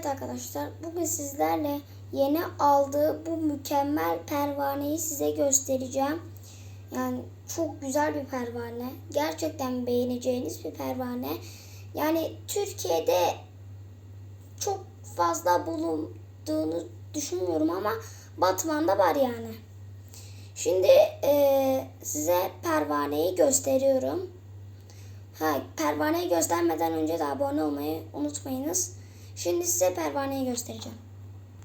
Evet arkadaşlar bugün sizlerle yeni aldığı bu mükemmel pervaneyi size göstereceğim. Yani çok güzel bir pervane. Gerçekten beğeneceğiniz bir pervane. Yani Türkiye'de çok fazla bulunduğunu düşünmüyorum ama Batman'da var yani. Şimdi eee, size pervaneyi gösteriyorum. Ha, pervaneyi göstermeden önce de abone olmayı unutmayınız. Şimdi size pervaneyi göstereceğim.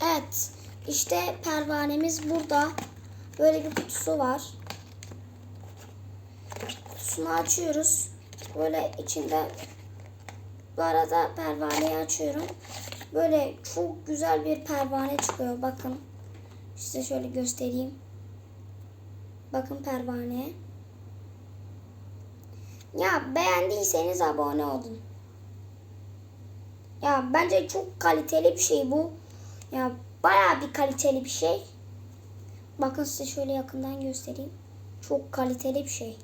Evet, işte pervanemiz burada. Böyle bir kutusu var. Kutusunu açıyoruz. Böyle içinde bu arada pervaneyi açıyorum. Böyle çok güzel bir pervane çıkıyor. Bakın. Size şöyle göstereyim. Bakın pervaneye. Ya beğendiyseniz abone olun. Ya bence çok kaliteli bir şey bu. Ya bayağı bir kaliteli bir şey. Bakın size şöyle yakından göstereyim. Çok kaliteli bir şey.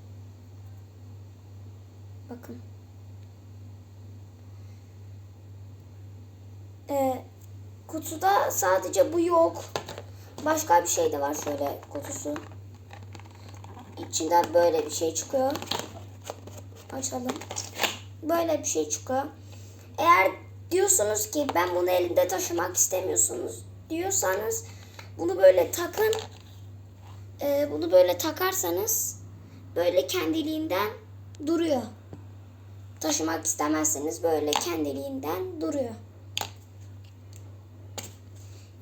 Bakın. Ee, kutuda sadece bu yok. Başka bir şey de var şöyle kutusu. İçinden böyle bir şey çıkıyor. Açalım. Böyle bir şey çıkıyor. Eğer diyorsunuz ki ben bunu elinde taşımak istemiyorsunuz diyorsanız bunu böyle takın. Ee, bunu böyle takarsanız böyle kendiliğinden duruyor. Taşımak istemezseniz böyle kendiliğinden duruyor.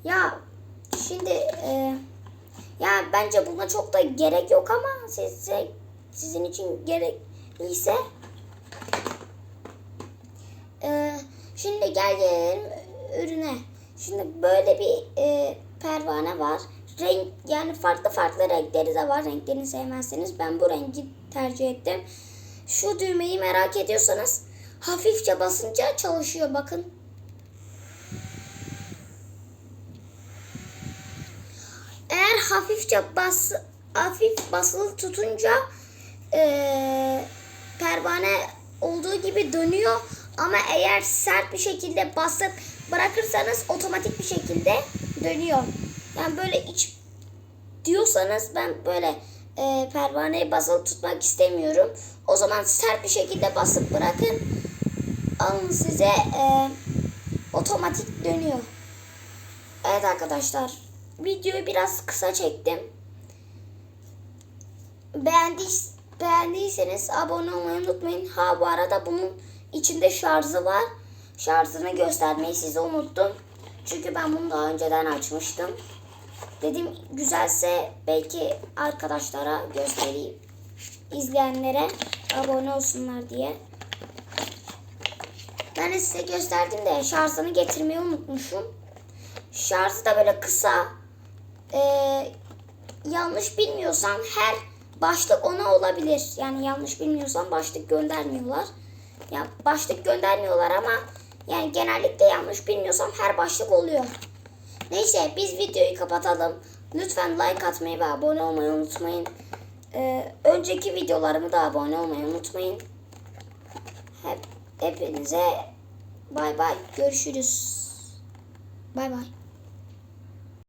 Ya şimdi e, ya bence buna çok da gerek yok ama size sizin için gerekliyse ee, şimdi gel gelelim ürüne. Şimdi böyle bir e, pervane var. Renk yani farklı farklı renkleri de var. Renklerini sevmezseniz ben bu rengi tercih ettim. Şu düğmeyi merak ediyorsanız hafifçe basınca çalışıyor bakın. Eğer hafifçe bas hafif basılı tutunca eee pervane olduğu gibi dönüyor ama eğer sert bir şekilde basıp bırakırsanız otomatik bir şekilde dönüyor. Yani böyle iç diyorsanız ben böyle e, pervaneyi basılı tutmak istemiyorum. O zaman sert bir şekilde basıp bırakın. Alın size e, otomatik dönüyor. Evet arkadaşlar videoyu biraz kısa çektim. Beğendiyseniz beğendiyseniz abone olmayı unutmayın. Ha bu arada bunun içinde şarjı var. Şarjını göstermeyi size unuttum. Çünkü ben bunu daha önceden açmıştım. Dedim güzelse belki arkadaşlara göstereyim. İzleyenlere abone olsunlar diye. Ben de size gösterdim de şarjını getirmeyi unutmuşum. Şarjı da böyle kısa. Ee, yanlış bilmiyorsam her başlık ona olabilir. Yani yanlış bilmiyorsam başlık göndermiyorlar. Ya başlık göndermiyorlar ama yani genellikle yanlış bilmiyorsam her başlık oluyor. Neyse biz videoyu kapatalım. Lütfen like atmayı ve abone olmayı unutmayın. Ee, önceki videolarımı da abone olmayı unutmayın. Hep hepinize bay bay görüşürüz. Bay bay.